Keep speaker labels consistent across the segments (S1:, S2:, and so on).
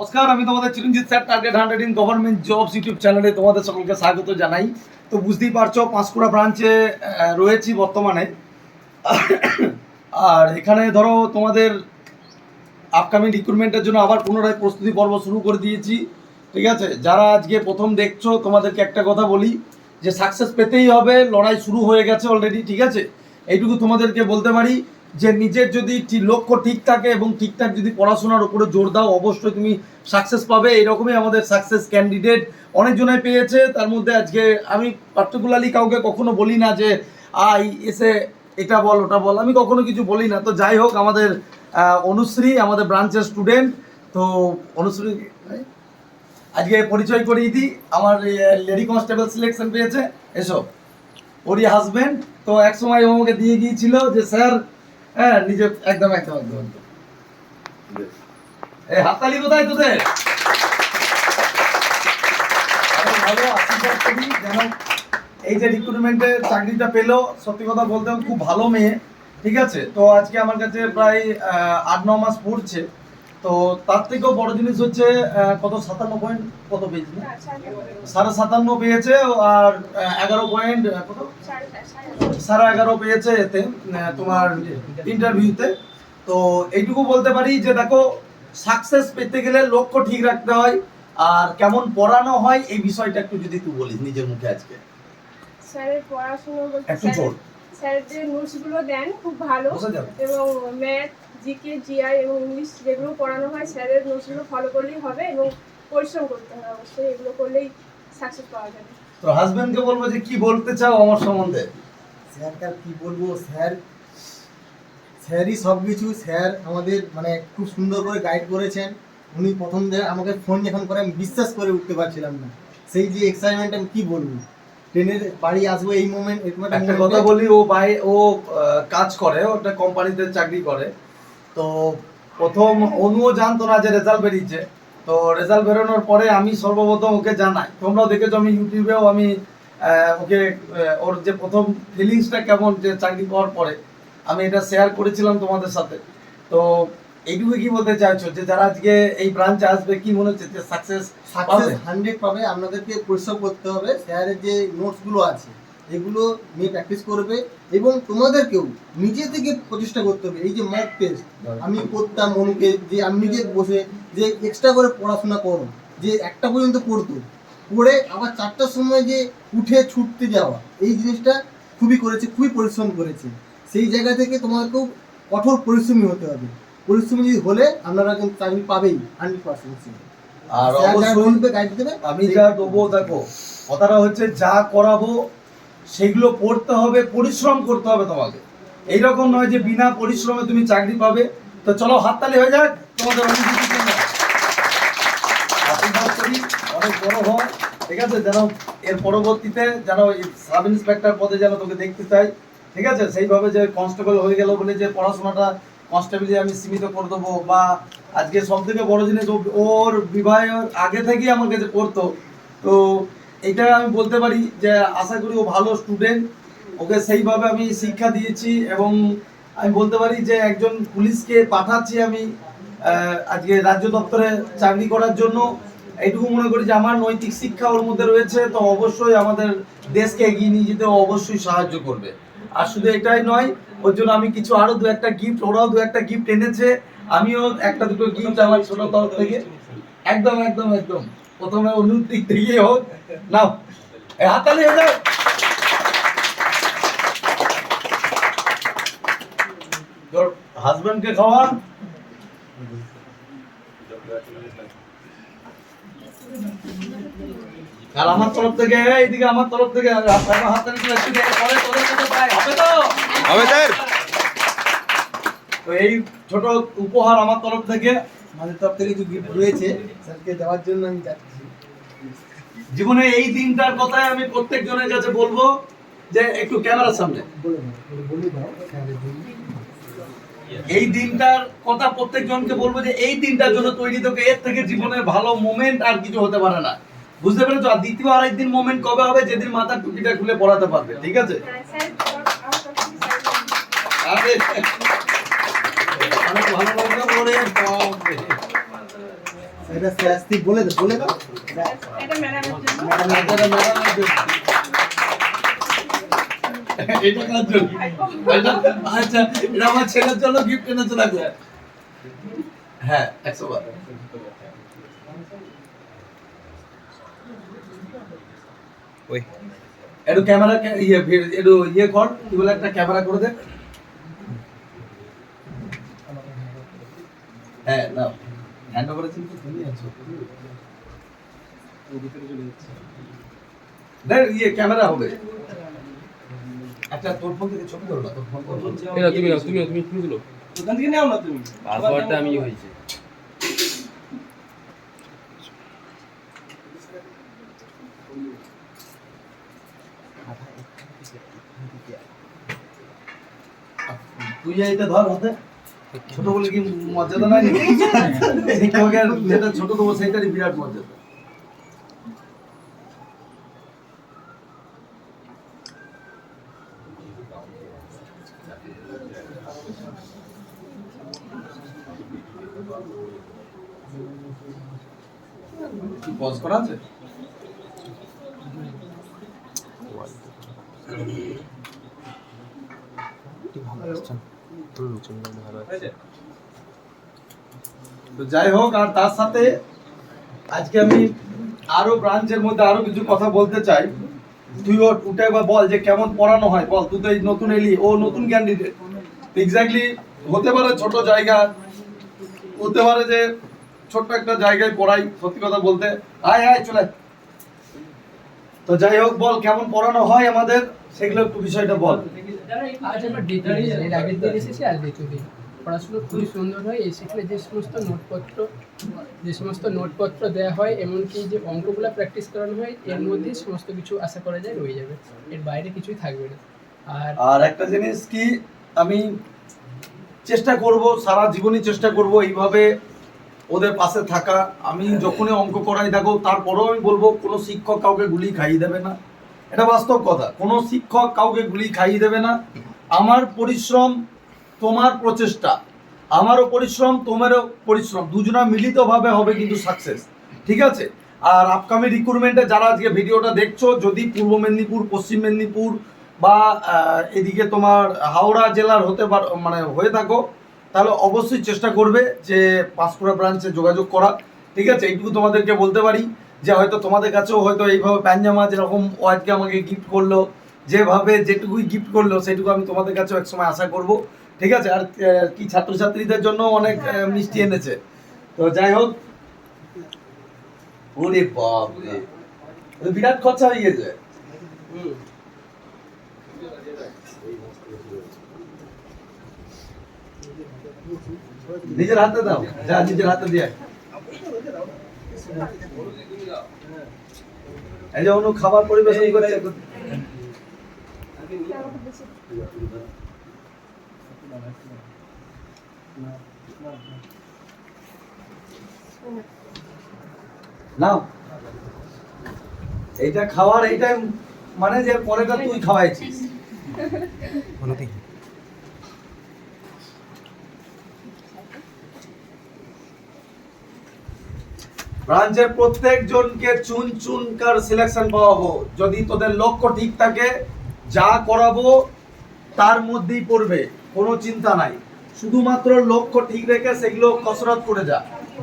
S1: নমস্কার, আমি তোমাদের Chiranjit sir target hundred in government jobs YouTube চ্যানেলে তোমাদের সকলকে স্বাগত জানাই। তো বুঝতেই পারছ, পাঁশকুড়া ব্রাঞ্চে রয়েছি বর্তমানে। আর এখানে ধরো তোমাদের আপকামিং রিক্রুটমেন্টের জন্য আবার পুনরায় প্রস্তুতি পর্ব শুরু করে দিয়েছি, ঠিক আছে? যারা আজকে প্রথম দেখছ, তোমাদেরকে একটা কথা বলি, যে সাকসেস পেতেই হবে, লড়াই শুরু হয়ে গেছে অলরেডি ঠিক আছে? এইটুকু তোমাদেরকে বলতে পারি। যে নিজের যদি লক্ষ্য ঠিক থাকে এবং ঠিকঠাক যদি পড়াশোনার উপরে জোর দাও, অবশ্যই তুমি সাকসেস পাবে। এরকমই আমাদের সাকসেস ক্যান্ডিডেট অনেকজনাই পেয়েছে। তার মধ্যে আজকে আমি পার্টিকুলারলি কাউকে কখনো বলি না যে, আই, এসে এটা বল, ওটা বল। আমি কখনো কিছু বলি না। তো যাই হোক, আমাদের অনুশ্রী, আমাদের ব্রাঞ্চের স্টুডেন্ট তো অনুশ্রী, আজকে পরিচয় করিয়ে দিই। আমার লেডি কনস্টেবল সিলেকশন পেয়েছে। এসো। ওরই হাজবেন্ড তো এক সময় আমাকে দিয়ে গিয়েছিল যে, স্যার হ্যাঁ নিজে একদম একদম একদম একদম। এই হাততালি কোথায় তোদের? ভালো আশীর্বাদ করি। যেন এই যে রিক্রুটমেন্টে চাকরিটা পেল সত্যি কথা বলতে খুব ভালো মেয়ে ঠিক আছে? তো আজকে আমার কাছে প্রায় আট ন মাস পড়ছে। তো তার থেকেও বড় জিনিস হচ্ছে কত সাতান্ন পয়েন্ট কত পেয়েছে? সাড়ে সাতান্ন পেয়েছে আর এগারো পয়েন্ট কত? সাড়ে এগারো পেয়েছে এতে তোমার ইন্টারভিউতে তো এইটুকু বলতে পারি যে দেখো সাকসেস পেতে গেলে লক্ষ্য ঠিক রাখতে হয় আর কেমন পড়ানো হয় এই বিষয়টা একটু যদি তুই বলিস নিজের মুখে আজকে।
S2: স্যারের পড়াশোনা
S1: একটু জোর।
S2: স্যার যে নোটস দেন খুব ভালো। এবং ম্যাথ জিকে জিআই এবং ইংলিশ যেগুলো পড়ানো হয় স্যারের নোটসগুলো ফলো করলেই হবে এবং পরিশ্রম করতে হবে অবশ্যই। এগুলো করলেই সাকসেস পাওয়া যাবে।
S1: তো হাজবেন্ডকে বলব যে কি বলতে চাও আমার সম্বন্ধে?
S3: স্যারকে আর কি বলব? স্যার স্যারই সব কিছু স্যার আমাদের মানে খুব সুন্দর করে গাইড করেছেন। উনি প্রথম যে আমাকে ফোন যখন করে আমি বিশ্বাস করে উঠতে পারছিলাম না। সেই যে এক্সাইটমেন্ট আমি কি বলব? ট্রেনের বাড়ি আসব এই মোমেন্ট এরকম একটা
S1: একটা কথা বলি ও বাই ও কাজ করে ও একটা কোম্পানিতে চাকরি করে। তো প্রথম অনুও জানতো না যে রেজাল্ট বেরিয়েছে। তো রেজাল্ট বেরোনোর পরে আমি সর্বপ্রথম ওকে জানাই তোমরাও দেখেছ আমি ইউটিউবেও আমি ওকে ওর যে প্রথম ফিলিংসটা কেমন যে চাকরি পাওয়ার পরে আমি এটা শেয়ার করেছিলাম তোমাদের সাথে। তো এইটুকু কি বলতে চাইছো? যে যারা আজকে এই ব্রাঞ্চে আসবে কি মনে হচ্ছে যে সাকসেস
S3: সাকসেস হান্ড্রেড পাবে আপনাদেরকে পরিশ্রম করতে হবে। স্যারের যে নোটসগুলো আছে এগুলো নিয়ে প্র্যাকটিস করবে এবং তোমাদেরকেও নিজে থেকে প্রচেষ্টা করতে হবে। এই যে মক টেস্ট আমি করতাম মনুকে যে আমি নিজে বসে যে এক্সট্রা করে পড়াশোনা করো যে একটা পর্যন্ত পড়তো পড়ে আবার চারটার সময় যে উঠে ছুটতে যাওয়া এই জিনিসটা খুবই করেছে খুবই পরিশ্রম করেছে। সেই জায়গা থেকে তোমাদেরকেও কঠোর পরিশ্রমী হতে হবে। পরিশ্রমী যদি হলে আপনারা কিন্তু চাকরি পাবেই হান্ড্রেড পার্সেন্ট
S1: আর অবশ্যই
S3: গাইড দেবে
S1: আমি যা দেবো দেখো কথাটা হচ্ছে যা করাবো সেগুলো পড়তে হবে পরিশ্রম করতে হবে তোমাকে। এইরকম নয় যে বিনা পরিশ্রমে তুমি চাকরি পাবে। তো চলো হাততালি হয়ে যাক তোমাদের করি অনেক বড় হয় ঠিক আছে? যেন এর পরবর্তীতে যেন সাব ইন্সপেক্টর পদে যেন তোকে দেখতে চাই ঠিক আছে? সেইভাবে যে কনস্টেবল হয়ে গেল বলে যে পড়াশোনাটা কনস্টেবলে আমি সীমিত করে দেবো বা আজকে সব থেকে বড় জিনিস ওর বিবাহের আগে থেকেই আমার কাছে পড়তো তো এটা আমি বলতে পারি যে আশা করি ও ভালো স্টুডেন্ট ওকে সেইভাবে আমি শিক্ষা দিয়েছি এবং আমি বলতে পারি যে একজন পুলিশকে পাঠাচ্ছি আমি আজকে রাজ্য দপ্তরে চাকরি করার জন্য। এইটুকু মনে করি যে আমার নৈতিক শিক্ষা ওর মধ্যে রয়েছে, তো অবশ্যই আমাদের দেশকে এগিয়ে নিয়ে যেতে অবশ্যই সাহায্য করবে। আর শুধু এটাই নয় ওর জন্য আমি কিছু আরও দু একটা গিফট ওরাও দু একটা গিফট এনেছে। আমিও একটা দুটো গিফট আমার ছোট তরফ থেকে। একদম একদম একদম। প্রথমে অনুর দিক থেকে হোক। নাও হাতালি হয়ে যাও। তোর আর আমার তরফ থেকে, এইদিকে আমার তরফ থেকে। হবে তো?
S4: হবে স্যার।
S1: তো এই ছোট উপহার আমার তরফ থেকে
S3: আমাদের তরফ থেকে কিছু গিফট রয়েছে স্যারকে দেওয়ার জন্য আমি যাচ্ছি।
S1: জীবনে এই দিনটার কথাই আমি প্রত্যেক জনের কাছে বলব যে একটু ক্যামেরার সামনে। এই দিনটার কথা প্রত্যেক জনকে বলব যে এই দিনটার জন্য তৈরি তোকে এর থেকে জীবনের ভালো মোমেন্ট আর কিছু হতে পারে না। বুঝতে পেরেছ? আর দ্বিতীয় আর একদিন মোমেন্ট কবে হবে? যেদিন মাথার টুপিটা খুলে পড়াতে পারবে ঠিক আছে?
S2: হ্যাঁ,
S1: আরে অনেক ভালো লাগল ওরে বাপরে।
S3: এটা শাস্তি বলে দে বলে দাও
S2: এটা ম্যাডামের জন্য
S1: ম্যাডামের জন্য। এটা কার জন্য? আচ্ছা এটা আমার ছেলের জন্য গিফট এনেছে দেখো হ্যাঁ একশো বার
S4: ওই
S1: একটু ক্যামেরা ইয়ে একটু ইয়ে কর কি বলে একটা ক্যামেরা করে দে হ্যাঁ না। হ্যান্ড ওভারে কিন্তু তুমি আছো দেখ ইয়ে ক্যামেরা হবে। একটা তোর ফোন থেকে ছবি ধরো না তোর ফোন
S4: এই নাও, তুমি নাও, তুমি নাও, তুমি খুলে দিলো
S5: দোকান থেকে নাও না তুমি?
S4: পাসওয়ার্ডটা আমি ইয়ে হয়েছে।
S1: তুই এইটা ধর হাতে। ছোট বলে কি মর্যাদা নাই শিক্ষকের যেটা ছোট দেবো সেইটারই বিরাট মর্যাদা। পজ করা আছে? তো যাই হোক, আর তার সাথে আজকে আমি আরও ব্রাঞ্চের মধ্যে আরও কিছু কথা বলতে চাই। তুই ও উঠে একবার বল যে কেমন পড়ানো হয়, বল। তুই তো এই নতুন এলি, ও নতুন ক্যান্ডিডেট এক্স্যাক্টলি হতে পারে ছোট জায়গা, হতে পারে যে ছোট্ট একটা জায়গায় পড়াই, সত্যি কথা বলতে। আয় আয়, চলে। তো যাই হোক বল কেমন পড়ানো হয় আমাদের? সেগুলো একটু বিষয়টা বল।
S6: এর আগের দিন এসেছি আর দ্বিতীয় দিন। পড়াশুনো খুবই সুন্দর হয়। এই সেখানে যে সমস্ত নোটপত্র যে সমস্ত নোটপত্র দেওয়া হয় এমনকি যে অঙ্কগুলো প্র্যাকটিস করানো হয় এর মধ্যেই সমস্ত কিছু আশা করা যায় রয়ে যাবে। এর বাইরে কিছুই থাকবে না। আর
S1: আর একটা জিনিস কি আমি চেষ্টা করব সারা জীবনই চেষ্টা করব এইভাবে ওদের পাশে থাকা, আমি যখনই অঙ্ক করাই, দেখো, তারপরেও আমি বলব, কোনো শিক্ষক কাউকে গুলি খাইয়ে দেবে না। এটা বাস্তব কথা। কোনো শিক্ষক কাউকে গুলি খাইয়ে দেবে না। আমার পরিশ্রম তোমার প্রচেষ্টা। আমারও পরিশ্রম, তোমারও পরিশ্রম। দুজনা মিলিতভাবে হবে কিন্তু সাকসেস ঠিক আছে? আর আপকামিং রিক্রুটমেন্টে যারা আজকে ভিডিওটা দেখছ, যদি পূর্ব মেদিনীপুর, পশ্চিম মেদিনীপুর বা এদিকে তোমার হাওড়া জেলার হতে পার মানে হয়ে থাকো তাহলে অবশ্যই চেষ্টা করবে যে পাঁশকুড়া ব্রাঞ্চে যোগাযোগ করা ঠিক আছে? এইটুকু তোমাদেরকে বলতে পারি যে হয়তো তোমাদের কাছেও হয়তো এইভাবে প্যাঞ্জামা যেরকম ও আজকে আমাকে গিফট করল, যেভাবে যেটুকুই গিফট করল, সেটুকু আমি তোমাদের কাছেও একসময় আশা করব। ঠিক আছে? আর কি ছাত্রছাত্রীদের জন্য অনেক মিষ্টি এনেছে। তো যাই হোক। ওরে বাপ বিরাট খরচা হয়ে গেছে। নিজের হাতে দাও, যা নিজের হাতে দিয়ে এই যে অনু খাবার পরিবেশন করছে। নাও। এইটা খাওয়ার এইটাই মানে যে পরেটা তুই খাওয়াইছিস। ব্রাঞ্চের প্রত্যেক জনকে চুন চুন কার সিলেকশন পাওয়া পাওয়াবো যদি তোদের লক্ষ্য ঠিক থাকে, যা করাবো, তার মধ্যেই পড়বে, কোনো চিন্তা নাই। শুধুমাত্র লক্ষ্য ঠিক রেখে সেগুলো কসরত করে যা।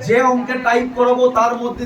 S1: যে অঙ্কে টাইপ করাবো, তার মধ্যে